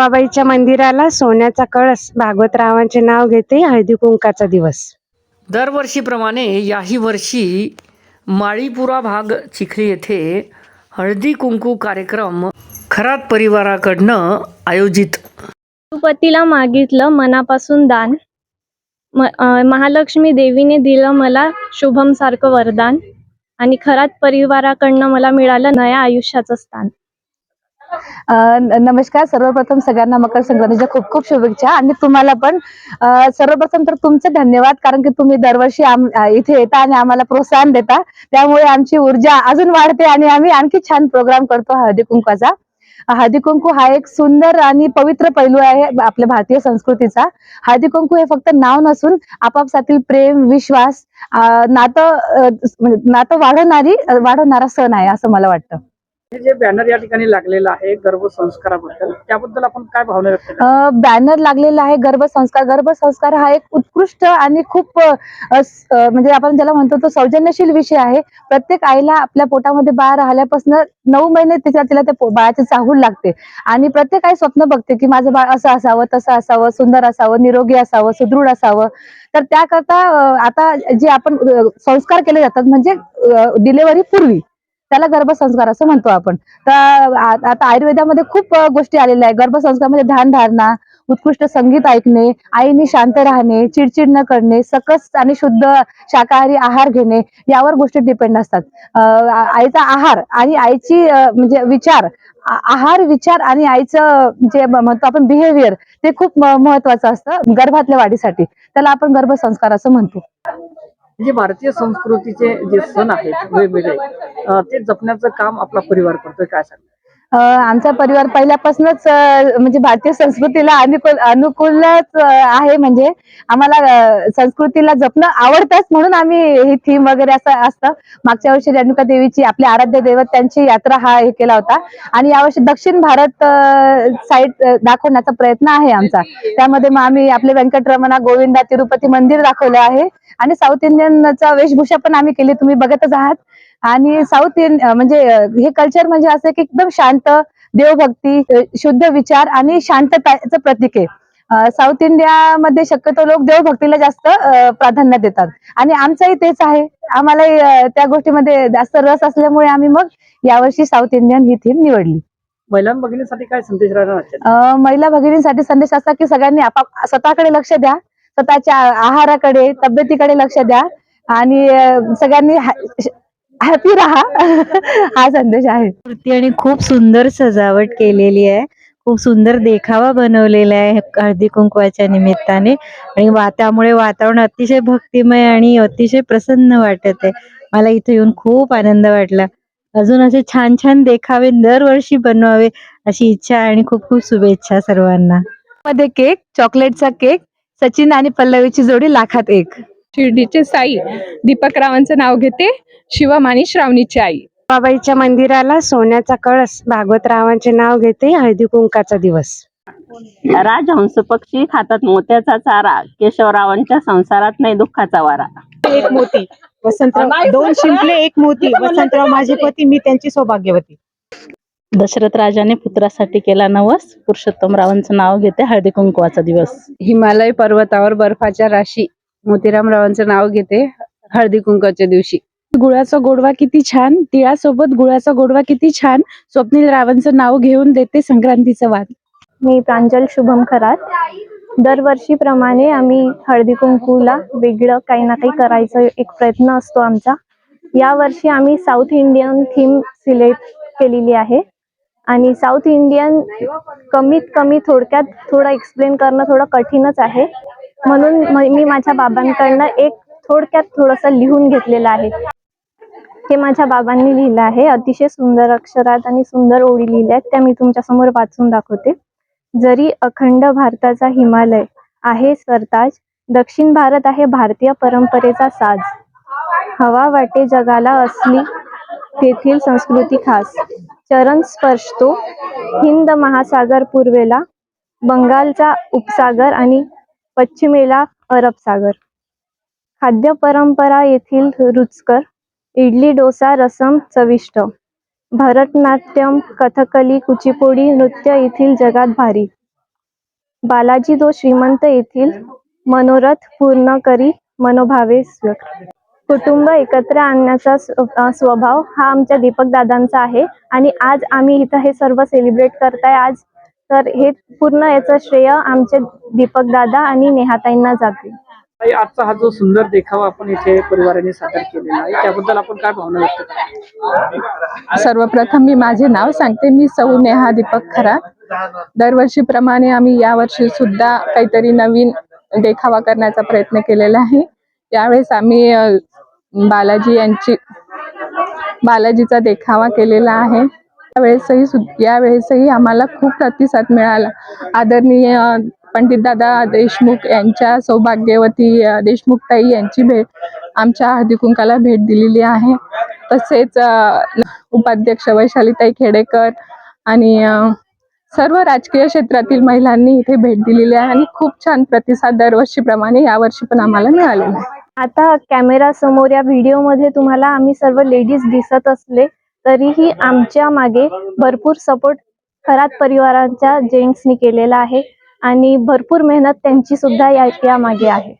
बाबाईच्या मंदिराला सोन्याचा कळस भागवतरावांचे नाव घेते हळदी कुंकाचा दिवस. दरवर्षीप्रमाणे याही वर्षी माळीपुरा भाग चिखली येथे हळदी कुंकू कार्यक्रम खरात परिवाराकडनं आयोजित. गणपतीला मागितलं मनापासून दान. महालक्ष्मी देवीने दिलं मला शुभम सारखं वरदान. आणि खरात परिवाराकडनं मला मिळालं नया आयुष्याचं स्थान. नमस्कार. सर्वप्रथम सगळ्यांना मकर संक्रांतीच्या खूप खूप शुभेच्छा. आणि तुम्हाला पण सर्वप्रथम तर तुमचे धन्यवाद कारण की तुम्ही दरवर्षी इथे येता आणि आम्हाला प्रोत्साहन देता. त्यामुळे आमची ऊर्जा अजून वाढते आणि आम्ही आणखी छान प्रोग्राम करतो हळदी कुंकवाचा. हळदी कुंकू हा एक सुंदर आणि पवित्र पैलू आहे आपल्या भारतीय संस्कृतीचा. हळदी कुंकू हे फक्त नाव नसून आपापसातील प्रेम विश्वास नातं म्हणजे नातं वाढवणारी वाढवणारा सण आहे असं मला वाटतं. हे जे बॅनर या ठिकाणी लागलेलं आहे गर्भसंस्काराबद्दल त्याबद्दल आपण काय भावना व्यक्त करता? बॅनर लागलेला आहे गर्भसंस्कार गर्भसंस्कार हा एक उत्कृष्ट आणि खूप अ, स- अ, म्हणजे आपण ज्याला म्हणतो तो सौजन्यशील विषय आहे. प्रत्येक आईला आपल्या पोटामध्ये बाळ राहिल्यापासून नऊ महिने तिच्या तिला त्या पो- बाळाची चाहूल लागते. आणि प्रत्येक आई स्वप्न बघते की माझं बाळ असं असावं तसं असावं सुंदर असावं निरोगी असावं सुदृढ असावं. तर त्याकरता अ, आता जे आपण अ, संस्कार केले जातात म्हणजे डिलेव्हरी पूर्वी. त्याला गर्भसंस्कार असं म्हणतो आपण. तर आता आयुर्वेदामध्ये खूप गोष्टी आलेल्या आहेत. गर्भसंस्कारामध्ये ध्यान धारणा उत्कृष्ट संगीत ऐकणे आईने शांत राहणे चिडचिड न करणे सकस आणि शुद्ध शाकाहारी आहार घेणे यावर गोष्टी डिपेंड असतात. आईचा आहार आणि आईची म्हणजे विचार आहार विचार आणि आईचं जे म्हणतो आपण बिहेवियर ते खूप महत्वाचं असतं गर्भातल्या वाढीसाठी. त्याला आपण गर्भसंस्कार असं म्हणतो. जे भारतीय संस्कृतीचे जे सण आहेत वेगवेगळे ते जपण्याचं काम आपला परिवार करतोय काय सांगतो? आमचा परिवार पहिल्यापासूनच म्हणजे भारतीय संस्कृतीला अनुकूल अनुकूलच आहे म्हणजे आम्हाला संस्कृतीला जपणं आवडतंच म्हणून आम्ही ही थीम वगैरे असं असतं. मागच्या वर्षी रेणुका देवीची आपले आराध्य दैवत त्यांची यात्रा हा हे केला होता. आणि यावर्षी दक्षिण भारत साईड दाखवण्याचा प्रयत्न आहे आमचा. त्यामध्ये मग आम्ही आपले व्यंकटरमणा गोविंदा तिरुपती मंदिर दाखवलं आहे. आणि साऊथ इंडियनचा वेशभूषा पण आम्ही केली. तुम्ही बघतच आहात. आणि साऊथ इंड म्हणजे हे कल्चर म्हणजे असं की एकदम शांत देवभक्ती शुद्ध विचार आणि शांतताचं प्रतीक आहे. साऊथ इंडियामध्ये शक्यतो लोक देवभक्तीला जास्त प्राधान्य देतात. आणि आमचंही तेच आहे. आम्हालाही अ, त्या गोष्टीमध्ये जास्त रस असल्यामुळे आम्ही मग यावर्षी साऊथ इंडियन ही थीम निवडली. महिला भगिनीसाठी काय संदेश राहणार महिला भगिनींसाठी संदेश असा की सगळ्यांनी आपाप स्वतःकडे लक्ष द्या. स्वतःच्या आहाराकडे तब्येतीकडे लक्ष द्या. आणि सगळ्यांनी हॅपी राहा. हा संदेश आहे. मूर्ती आणि खूप सुंदर सजावट केलेली आहे. खूप सुंदर देखावा बनवलेला आहे हळदी कुंकवाच्या निमित्ताने. आणि वा त्यामुळे वातावरण अतिशय भक्तिमय आणि अतिशय प्रसन्न वाटत आहे. मला इथे येऊन खूप आनंद वाटला. अजून असे छान छान देखावे दरवर्षी बनवावे अशी इच्छा आणि खूप खूप शुभेच्छा सर्वांना. मध्ये केक चॉकलेटचा केक सचिन आणि पल्लवीची जोडी लाखात एक. शिर्डीचे साई दीपक रावांचं नाव घेते. शिवम आणि श्रावणीची आई. बाबाईच्या मंदिराला सोन्याचा कळस भागवतरावांचे नाव घेते. हळदी कुंकाचा दिवस. राजहंस पक्षी खातात मोत्याचा चारा केशवरावांच्या संसारात नाही दुःखाचा वारा. एक मोती. वसंतराव दोन शिंपले एक मोती. वसंतराव माझे पती मी त्यांची सौभाग्यवती. दशरथ राजाने पुत्रासाठी केला नवस. पुरुषोत्तम रावांचं नाव घेते. हळदी कुंकवाचा दिवस. हिमालय पर्वतावर बर्फाच्या राशी. मोतीराम रावांचं नाव घेते हळदी कुंकाच्या दिवशी. गुळाचा गोडवा किती छान तिळासोबत गुळाचा गोडवा किती छान स्वप्नील रावांचं नाव घेऊन देते संक्रांतीचं वाद. मी प्रांजल शुभम खरात. दरवर्षीप्रमाणे आम्ही हळदी कुंकूला वेगळं काही ना काही करायचं एक प्रयत्न असतो आमचा. यावर्षी आम्ही साऊथ इंडियन थीम सिलेक्ट केलेली आहे. आणि साऊथ इंडियन कमीत कमी थोडक्यात थोडं एक्सप्लेन करणं थोडं कठीणच आहे. म्हणून मी माझ्या बाबांकडनं एक थोडक्यात थोडंसं लिहून घेतलेलं आहे. हे माझ्या बाबांनी लिहिलं आहे. अतिशय सुंदर अक्षरात आणि सुंदर ओळी लिहिल्या आहेत. त्या मी तुमच्यासमोर वाचून दाखवते. जरी अखंड भारताचा हिमालय आहे सरताज दक्षिण भारत आहे भारतीय परंपरेचा साज. हवा वाटे जगाला असली तेथील संस्कृती खास. चरण स्पर्शतो हिंद महासागर पूर्वेला बंगालचा उपसागर आणि पश्चिमेला अरब सागर. खाद्य परंपरा येथील रुचकर इडली डोसा रसम चविष्ट. भरतनाट्यम कथकली कुचिपुडी नृत्य येथील जगात भारी. बालाजी जो श्रीमंत येथील मनोरथ पूर्ण करी मनोभावे कुटुंब एकत्र आणण्याचा स्वभाव हा आमच्या दीपक दादांचा आहे आणि आज आम्ही इथं हे सर्व सेलिब्रेट करताय. आज तर हे पूर्ण याचं श्रेय आमचे दीपक दादा आणि नेहाताईंना जाते. ताई, आजचा हा जो सुंदर देखावा आपण इथे परिवाराने सादर केलेला आहे त्याबद्दल आपण काय भावना व्यक्त करा सर्वप्रथम मी माझे नाव सांगते मी सौ नेहा दीपक खरात दरवर्षीप्रमाणे आम्ही यावर्षी सुद्धा काहीतरी नवीन देखावा करण्याचा प्रयत्न केलेला आहे. यावेळेस आम्ही अ, बालाजी यांची बालाजीचा देखावा केलेला आहे. यावेळेसही सु यावेळेसही आम्हाला खूप प्रतिसाद मिळाला. आदरणीय पंडितदादा देशमुख यांच्या सौभाग्यवती देशमुखताई यांची भेट आमच्या हळदी कुंकाला भेट दिलेली आहे. तसेच उपाध्यक्ष वैशालीताई खेडेकर आणि सर्व राजकीय क्षेत्रातील महिलांनी इथे भेट दिलेली आहे आणि खूप छान प्रतिसाद दरवर्षीप्रमाणे यावर्षी पण आम्हाला मिळालेला आहे. आता कॅमेरा समोर या व्हिडिओमध्ये तुम्हाला आम्ही सर्व लेडीज दिसत असले तरीही आमच्या मागे भरपूर सपोर्ट खरात परिवाराच्या जेंट्सनी केलेला आहे. आणि भरपूर मेहनत त्यांची सुद्धा या या मागे आहे.